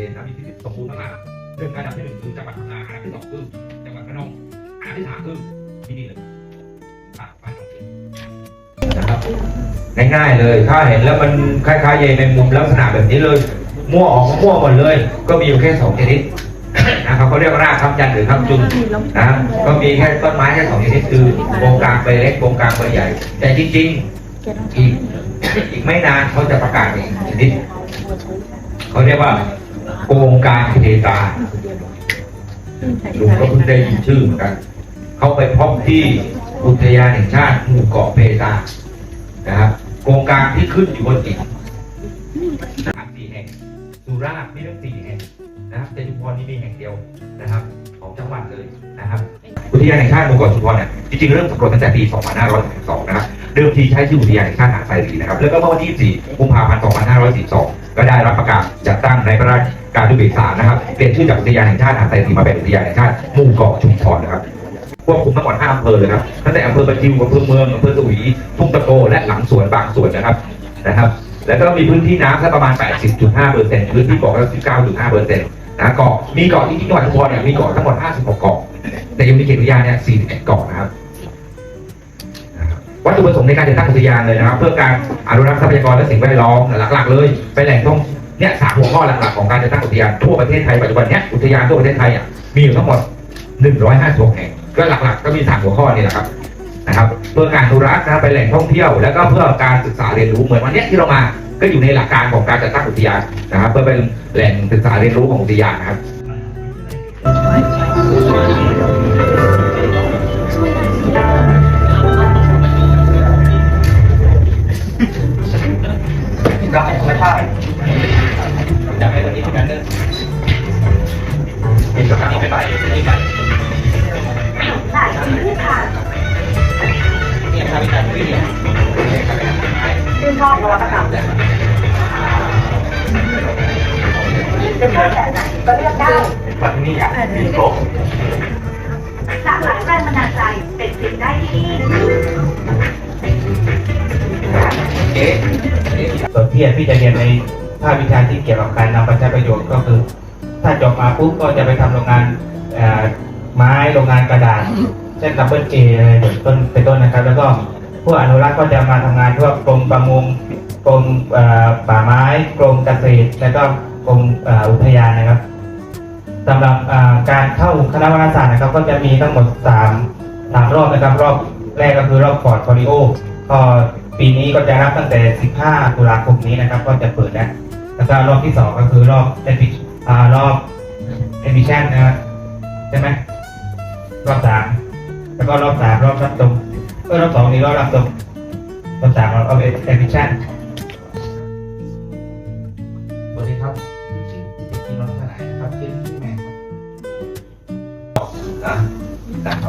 เลนครับมีที่สมบูรณ์มากๆเรื่องอันดับที่หนึ่งคือจังหวัดพังงาอันดับที่สองคือจังหวัดระนองอันดับที่สามคือที่นี่เลยปากบ้านเราเองนะครับง่ายๆเลยถ้าเห็นแล้วมันคล้ายๆใยแมงมุมลักษณะแบบนี้เลยมั่วออกมามั่วหมดเลย ก็มีอยู่แค่สองชนิดนะครับเขาเรียกรากคำยันหรือคำจุนนะครับก็มีแค่ต้นไม้แค่สองชนิดคือโครงกลางใบเล็กโครงกลางใบใหญ่ แต่จริงๆอีกอีกไม่นานเขาจะประกาศอีกชนิดเขาเรียกว่า โครงกลางเพตาลุงก็เพิ่งได้ยินชื่อเหมือนกันเขาไปพบที่อุทยานแห่งชาติหมู่เกาะเพตานะครับโครงกลางที่ขึ้นอยู่บนหินสามสี่แห่งสุราษฎร์มีทั้งสี่แห่งนะครับแต่ชุมพรนี่มีแห่งเดียวนะครับ ของจังหวัดเลยนะครับอุทยานแห่งชาติหมู่เกาะชุมพรเนี่ยจริงๆเริ่มสำรวจตั้งแต่ปี 2562 นะครับเดิมทีใช้ชื่ออุทยานแห่งชาติหาดทรายรีนะครับแล้วก็เมื่อวันที่24กุมภาพันธ์ 2542 ก็ได้รับประกาศจัดตั้งในพระราช การดุบิษานะครับเปลี่ยนชื่อจากอุทยานแห่งชาติหาดทรายรีมาเป็นอุทยานแห่งชาติหมู่เกาะชุมพรนะครับควบคุมทั้งหมด5อำเภอเลยครับตั้งแต่อำเภอประจิวอำเภอเมืองอำเภอสวีทุ่งตะโกและหลังสวนบางส่วนนะครับนะครับ แล้วก็มีพื้นที่น้ำสักประมาณ 80.5เปอร์เซ็นต์พื้นที่เกาะก็19.5เปอร์เซ็นต์นะเกาะมีเกาะที่จังหวัดชุมพรเนี่ยมีเกาะทั้งหมด 56 เกาะแต่ยังมีเขตอุทยานเนี่ย41เกาะนะครับนะครับวัตถุประสงค์ในการจัดตั้งอุทยานเลยนะครับ เพื่อการอนุรักษ์ทรัพยากรและสิ่งแวดล้อมหลักๆเลยเป็นแหล่งท่อง เนี่ยสามหัวข้อหลักๆของการจัดตั้งอุทยานทั่วประเทศไทยปัจจุบันเนี้ยอุทยานทั่วประเทศไทยอะมีอยู่ทั้งหมดหนึ่งร้อยห้าสิบแห่งก็หลักๆ ก็มีสามหัวข้อนี่แหละครับนะครับเพื่อการอนุรักษ์นะเป็นแหล่งท่องเที่ยว แล้วก็เพื่อการศึกษาเรียนรู้เหมือนวันเนี้ยที่เรามา ก็อยู่ในหลักการของการจัดตั้งอุทยานนะครับ เพื่อเป็นแหล่งศึกษาเรียนรู้ของอุทยานนะครับ จะชอบแบบไหนก็เลือกได้วันนี้อยากมีโต๊ะหลากหลายแรงบันดาลใจเป็นสิ่งได้ที่เอ๊ะส่วนพี่อะพี่จะเรียนในภาควิชาที่เกี่ยวกับการนำไปใช้ประโยชน์ก็คือ ถ้าจบมาปุ๊บก็จะไปทำโรงงานไม้โรงงานกระดาษเช่นดับเบิลเออะไรเป็นต้นเป็นต้นนะครับ แล้วก็พวกอนุรักษ์ก็จะมาทำงานพวกกรมประมงกรมป่าไม้กรมเกษตรแล้วก็ กรมอุทยานนะครับสำหรับการเข้าคณะวารสารนะครับ ก็จะมีทั้งหมดสามสามรอบนะครับ รอบแรกก็คือรอบพอร์ตโฟลิโอก็ปีนี้ก็จะรับตั้งแต่ 15 ตุลาคมนี้นะครับ ก็จะเปิดแล้วแล้วก็รอบที่สองก็คือรอบเอพิอ่ารอบเอพิชันนะครับใช่ไหมรอบสามแล้วก็รอบสามรอบรับตรงก็รอบสองนี่รอบรับตรงรอบสามรอบเอพิชัน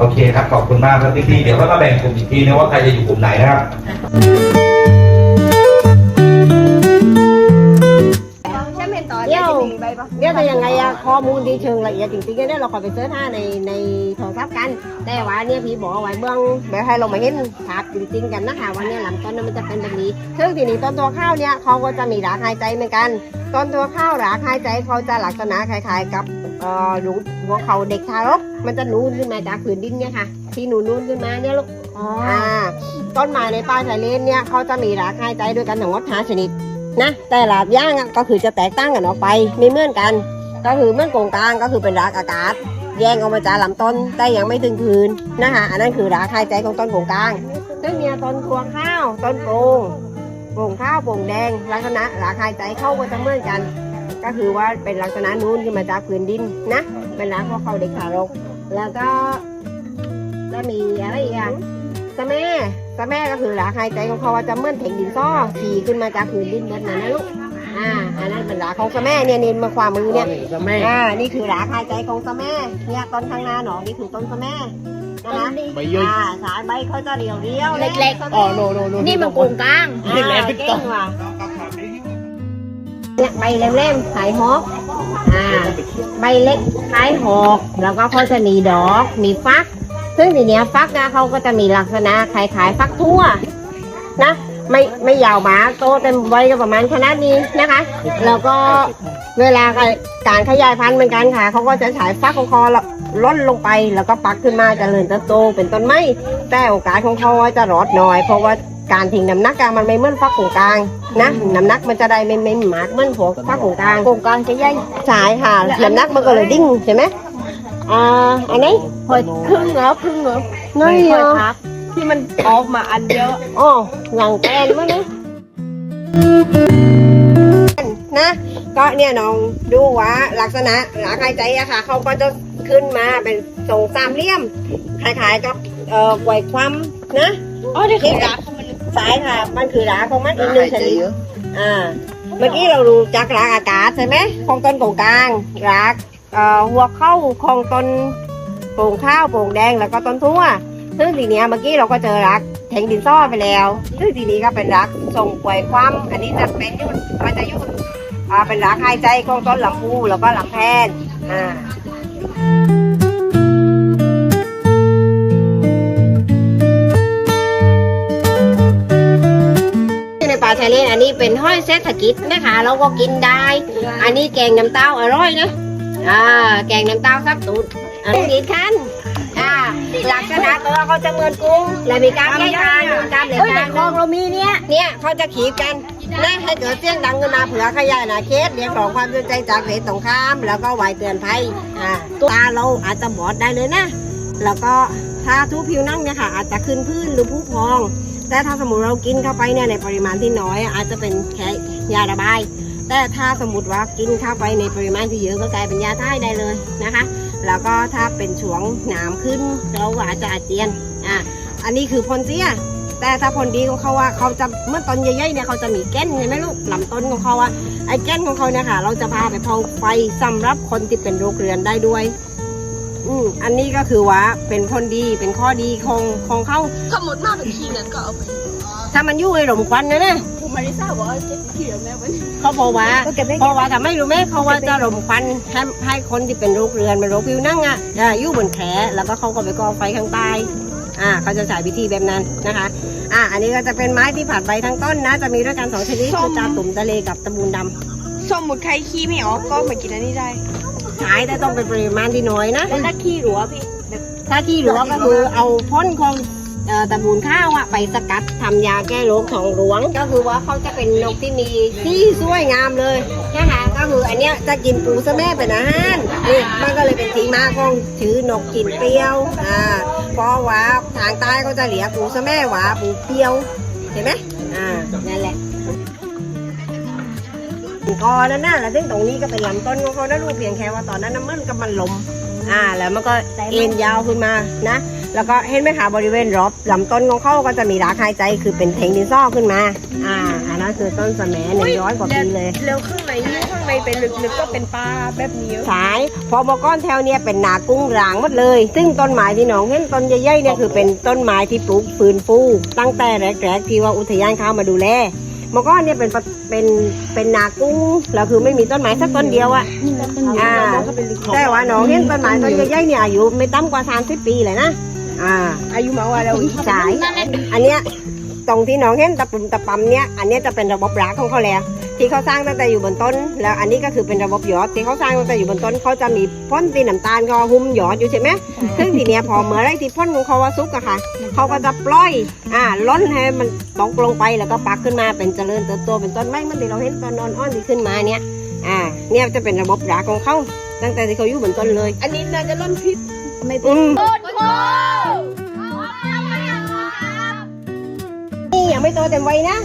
โอเคครับขอบคุณมากครับพี่ๆเดี๋ยวก็มาแบ่งกลุ่มอีกทีนะว่าใครจะอยู่กลุ่มไหนนะครับ เดี๋ยวแต่ยังไงอะข้อมูลที่เชิงละเอียดจริงๆเนี่ยเราขอไปเสิร์ชหาในในโทรศัพท์กัน แต่ว่าเนี่ยพี่บอกเอาไว้เบื้องแบบให้เรามาเห็นภาพจริงๆกันนะคะว่าเนี่ยลำต้นมันจะเป็นแบบนี้ซึ่งทีนี้ต้นตัวข้าวเนี่ยเขาก็จะมีรากหายใจเหมือนกัน ต้นตัวข้าวรากหายใจเขาจะลักษณะคล้ายๆ กับเอ่อรูปหัวเขาเด็กทารกมันจะนูนขึ้นมาจากผืนดินเนี่ยค่ะ ที่หนูนูนขึ้นมาเนี่ยลูกอ๋อต้นไม้ในป่าชายเลนเนี่ยเขาจะมีรากหายใจด้วยกันทั้งหมดห้าชนิด นะแต่ละอย่างก็คือจะแตกต่างกันออกไปไม่เหมือนกัน ก็คือเมื่อนกงกลางก็คือเป็นรากอากาศ แยงออกมาจากลำต้นแต่ยังไม่ถึงพื้นนะคะอันนั้นคือรากหายใจของต้นกงกลางซึ่งเนี่ยต้นครัวข้าวต้นโปงโป่งข้าวโป่งแดง ลักษณะรากหายใจเข้าก็จะเหมือนกัน ก็คือว่าเป็นลักษณะนู้นขึ้นมาจากพื้นดินนะเป็นรากพวกเขาเด็กทารกแล้วก็จะมีอะไรอีกอะสะแม่ สะแม่ก็คือหลาหายใจของเขาว่าจะเหมื่อนเถงดินซ้อขี่ขึ้นมาจากพื้นดินแบบนั้นนะลูกอ่าอันนั้นเป็นหลาของสะแม่เนี่ยนี่มาความมือเนี่ยสะแม่อ่านี่คือหลาหายใจของสะแม่เนี่ยต้นข้างหน้าหนอนี่คือต้นสะแม่นะคะอ่าสายใบเขาจะเรียวเรียวๆเล็กๆอ๋อโนโนโนนี่มันกงกลางอ่าเก่งว่ะเนี่ยใบเล่มๆขายฮอกอ่าใบเล็กคล้ายหอกแล้วก็เขาจะมีดอกมีฟัก ซึ่งซึ่งทีเนี้ยฟักนะเขาก็จะมีลักษณะคล้ายๆฟักทั่วนะไม่ไม่ยาวมากโตเต็มวัยก็ประมาณขนาดนี้นะคะ แล้วก็เวลาการขยายพันธุ์เหมือนกันค่ะเขาก็จะฉายฟักของคอล้นลงไปแล้วก็ปักขึ้นมาเจริญเติบโตเป็นต้นไม้แต่โอกาสของเขาจะรอดน้อย เพราะว่าการทิ้งน้ำหนักอะมันไม่เหมือนฟักของกลางนะน้ำหนักมันจะได้ไม่ไม่หมากเหมือนพวกฟักของกลางของกลางจะใหญ่ใช่ค่ะน้ำหนักมันก็เลยดิ้งใช่ไหม อ่าอันนี้พอครึ่งเหรอครึ่งเหรอน้อยไม่เหรค่อยอพักที่มันออกมาอันเยอะอ๋อหลังแกนมั้งนะนะก็เนี่ยน้องดูว่าลักษณะหลักหายใจอะค่ะเขาก็จะขึ้นมาเป็นทรงสามเหลี่ยมคล้ายๆกับเอ่อไหวความนะอ๋อเดี๋ยวนี่รักสายค่ะ มันคือรักของมันอีกหนึ่งชนิดอ่าเมื่อกี้เรารู้จักรักอากาศใช่ไหมของต้นโป่งกลางรักเอ่อ หัวเข้าของต้นโป่งข้าวโป่งแดงแล้วก็ต้นทั่ว ซึ่งทีเนี้ยเมื่อกี้เราก็เจอรักแทงดินซ่อไปแล้ว ซึ่งทีนี้ก็เป็นรักส่งป่วยความ อันนี้จะเป็นยุ่นมันจะยุ่นเป็นรักหายใจของต้นลำพูแล้วก็ลำแพนอ่าในป่าชายเลนอันนี้เป็นห้อยเศรษฐกิจนะคะ เราก็กินได้ อันนี้แกงน้ำเต้าอร่อยนะ อ่าแกงน้ำเต้าซับตูดอันนี้คันอ่าลักษณะตัวเขาจะเหมือนกุ้งและมีการแยกทางการเหลือการคลองเรามีเนี่ยเนี่ยเขาจะขีดกันนะให้เกิดเสียงดังขึ้นมาเผื่อขยายอาณาเขตเรียกร้องความสนใจจากเพจตรงข้าม แล้วก็ไหวเตือนภัยอ่าตาเราอาจจะบอดได้เลยนะ แล้วก็ถ้าทุผิวหนั่งเนี่ยค่ะ อาจจะขึ้นพื้นหรือผู้พองแต่ถ้าสมมติเรากินเข้าไปเนี่ยในปริมาณที่น้อยอะอาจจะเป็นแค่ยาระบาย แต่ถ้าสมมติว่ากินเข้าไปในปริมาณที่เยอะก็กลายเป็นยาท่ายได้เลยนะคะ แล้วก็ถ้าเป็นช่วงหนามขึ้นเราก็อาจจะอาเจียนอะอันนี้คือพลเสียแต่ถ้าผลดีของเขาว่าเขาจะเมื่อต้นใหญ่ๆเนี่ยเขาจะมีแก้นใช่ไหมลูกลำต้นของเขาว่าไอ้แก้นของเขาเนี่ยค่ะ เราจะพาไปเผาไฟสำหรับคนที่เป็นโรคเรื้อนได้ด้วย อืมอันนี้ก็คือว่าเป็นผลดีเป็นข้อดีของของเขาถ้าหมดมากเป็นขี้นั้นก็เอาไป ถ้ามันยุ่งไอ้หลมควันนะเนี่ยผ มไม่ได้ทราบว่าเจ็บขี้หรือไม่วันเขาบอกว่าเพราะว่าทำไม่รู้ไหมเขาว่าจะหลมควันให้ให้คนที่เป็นโรคเรื้อนเป็นโรคผิวหนังอะจะอยู่บนแขนแล้วก็เขาก็ไปก่อไฟข้างใต้อ่าเขาจะใช้วิธีแบบนั้นนะคะอ่าอันนี้ก็จะเป็นไม้ที่ผ่านใบทั้งต้นนะ จะมีด้วยกันสองชนิดคือจาตุ่มทะเลกับตะบูนดำสมมุติใครขี้ไม่ออกก็มากินอันนี้ได้ขายแต่ต้องเป็นปริมาณที่น้อยนะแล้วถ้าขี้หรัวพี่ถ้าที่เหลือก็คือเอาพ่นของเอ่อ ตะบูนข้าวอะไปสกัดทำยาแก้โรคของหลวง ก็คือว่าเขาจะเป็นนกที่มีที่สวยงามเลยนะคะก็คืออันเนี้ยจะกินปูซะแม่เป็นอาหารนี่มันก็เลยเป็นที่มาของชื่อนกกินเปรี้ยวอ่าเพราะว่าทางใต้ก็จะเรียปูซะแม่หวาปูเปรี้ยวเห็นไหมอ่านั่นแหละก็นั่นน่ะแล้วซึ่งตรงนี้ก็เป็นลำต้นของเขานะลูกเพียงแค่ว่าตอนนั้นน้ำมันก็มันลมอ่าแล้วมันก็เอ็นยาวขึ้นมานะ แล้วก็เห็นไหมคะบริเวณรอบลำต้นของเขาก็จะมีรากหายใจคือเป็นเทงดินซ่อขึ้นมา อ่าอันนั้นคือต้นสะแหมหนึ่งร้อยกว่าปีเลย แล้วข้างในนี่ข้างในเป็นลึกๆก็เป็นปลาแบบนี้สายพอบอกก้อนแถวเนี่ยเป็นนากุ้งรางหมดเลย ซึ่งต้นไม้ที่หนองเห็นต้นใหญ่ๆเนี่ยคือเป็นต้นไม้ที่ปลูกฟื้นฟูตั้งแต่แรกๆที่ว่าอุทยานเข้ามาดูแลเมื่อก่อนเนี่ยเป็นปะเป็นเป็นนากุ้งแล้วคือไม่มีต้นไม้สักต้นเดียวอะอ่าแต่ว่าหนองเห็นต้นไม้ต้นใหญ่ๆเนี่ยอายุไม่ต่ำกว่า 30 ปีเลยนะ อ่า อายุมากกว่าแล้วสาย อันเนี้ยตรงที่น้องเห็นตะปุ่มตะปั๊มเนี้ยอันเนี้ยจะเป็นระบบรากของเขาแล้ว ที่เขาสร้างตั้งแต่อยู่บนต้น แล้วอันนี้ก็คือเป็นระบบหยอดที่เขาสร้างตั้งแต่อยู่บนต้นเขาจะมีพ่นสีน้ำตาลเขาหุ้มหยอดอยู่ใช่ไหมซึ่งทีเนี้ยพอเมื่อไรที่พ่นของเขาว่าซุกอะค่ะเขาก็จะปล่อยอ่าล้นให้มันตกลงไปแล้วก็ปักขึ้นมาเป็นเจริญเติบโตเป็นต้นไม้เหมันที่เราเห็นตอนนอนอ้อนที่ขึ้นมาเนี้ยอ่าเนี่ยจะเป็นระบบรากของเขาตั้งแต่ที่เขาอยู่บนต้นเลย อันนี้น่าจะร่นพิษไม่อืม นี่ยังไม่โตเต็มวัยนะ